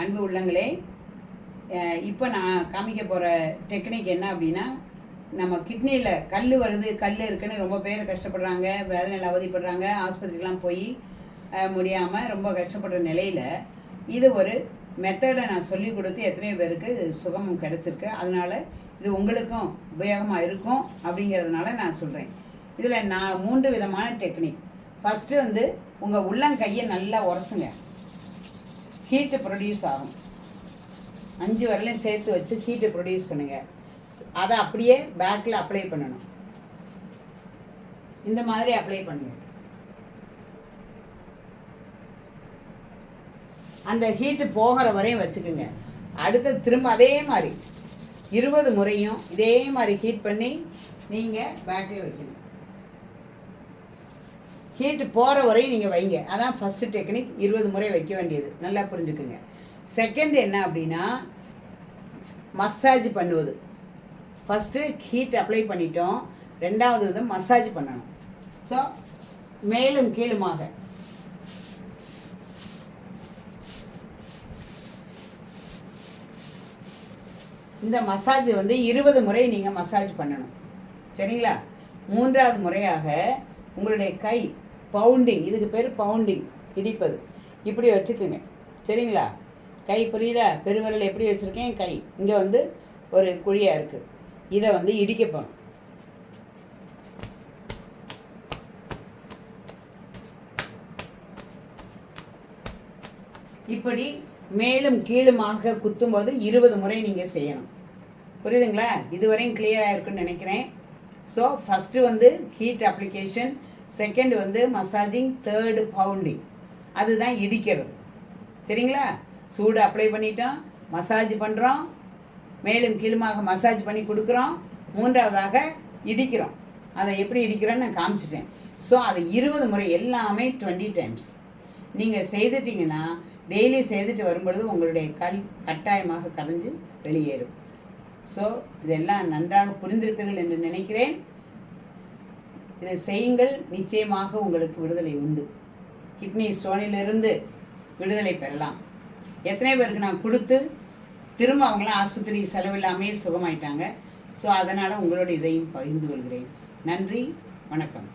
அன்பு உள்ளங்களே இப்போ நான் காமிக்க போகிற டெக்னிக் என்ன அப்படின்னா நம்ம கிட்னியில் கல் வருது கல் இருக்குன்னு ரொம்ப பேர் கஷ்டப்படுறாங்க வேதனையில் அவதிப்படுறாங்க ஆஸ்பத்திரிக்கெலாம் போய் முடியாமல் ரொம்ப கஷ்டப்படுற நிலையில் இது ஒரு மெத்தடை நான் சொல்லி கொடுத்து எத்தனையோ பேருக்கு சுகமும் கிடச்சிருக்கு. அதனால் இது உங்களுக்கும் உபயோகமாக இருக்கும் அப்படிங்கிறதுனால நான் சொல்கிறேன் இதில் நான் மூன்று விதமான டெக்னிக். ஃபஸ்ட்டு வந்து உங்கள் உள்ளங்கையை நல்லா உரசுங்க. ஹீட்டு ப்ரொடியூஸ் ஆகும். அஞ்சு வரலையும் சேர்த்து வச்சு ஹீட்டை ப்ரொடியூஸ் பண்ணுங்க. அதை அப்படியே பேக்கில் அப்ளை பண்ணணும். இந்த மாதிரி அப்ளை பண்ணுங்க. அந்த ஹீட்டு போகிற வரையும் வச்சுக்கோங்க. அடுத்து திரும்ப அதே மாதிரி இருபது முறையும் இதே மாதிரி ஹீட் பண்ணி நீங்கள் பேக்கில் வைக்கணும். ஹீட்டு போகிற வரையும் நீங்கள் வைங்க. அதான் ஃபஸ்ட்டு டெக்னிக் இருபது முறை வைக்க வேண்டியது. நல்லா புரிஞ்சுக்குங்க. செகண்ட் என்ன அப்படின்னா மசாஜ் பண்ணுவது. ஃபஸ்ட்டு ஹீட் அப்ளை பண்ணிட்டோம். ரெண்டாவது வந்து மசாஜ் பண்ணணும். ஸோ மேலும் கீழுமாக. இந்த மசாஜ் வந்து இருபது முறை நீங்கள் மசாஜ் பண்ணணும். சரிங்களா? மூன்றாவது முறையாக உங்களுடைய கை பவுண்டிங் இதுக்கு பேர் பவுண்டிங் இடிப்பது. இப்படி வச்சுக்குங்க. சரிங்களா? கை புரியுதா? பெருவிரல் எப்படி வச்சுருக்கேன்? கை. இங்கே வந்து ஒரு குழியாக இருக்குது இதை வந்து இடிக்க போகணும் இப்படி மேலும் கீழுமாக குத்தும்போது இருபது முறை நீங்கள் செய்யணும். புரியுதுங்களா? இதுவரையும் கிளியராக இருக்குன்னு நினைக்கிறேன். ஸோ ஃபஸ்ட்டு வந்து ஹீட் அப்ளிகேஷன் செகண்ட் வந்து மசாஜிங் தேர்டு பவுண்டிங் அதுதான் இடிக்கிறது. சரிங்களா? சூடு அப்ளை பண்ணிட்டோம் மசாஜ் பண்ணுறோம் மேலும் கீழுமாக மசாஜ் பண்ணி கொடுக்குறோம் மூன்றாவதாக இடிக்கிறோம். அதை எப்படி இடிக்கிறோன்னு நான் காமிச்சிட்டேன். ஸோ அதை இருபது முறை எல்லாமே டுவெண்ட்டி டைம்ஸ் நீங்கள் செய்துட்டிங்கன்னா டெய்லி செய்துட்டு வரும்பொழுது உங்களுடைய கல் கட்டாயமாக கரைஞ்சு வெளியேறும். ஸோ இதெல்லாம் நன்றாக புரிந்திருப்பீர்கள் என்று நினைக்கிறேன். இதை செய்யுங்கள் நிச்சயமாக உங்களுக்கு விடுதலை உண்டு. கிட்னி ஸ்டோனிலிருந்து விடுதலை பெறலாம். எத்தனை பேருக்கு நான் கொடுத்து திரும்ப அவங்களாம் ஆஸ்பத்திரி செலவில்லாமே சுகமாயிட்டாங்க. ஸோ அதனால் உங்களோட இதையும் பகிர்ந்து கொள்கிறேன். நன்றி வணக்கம்.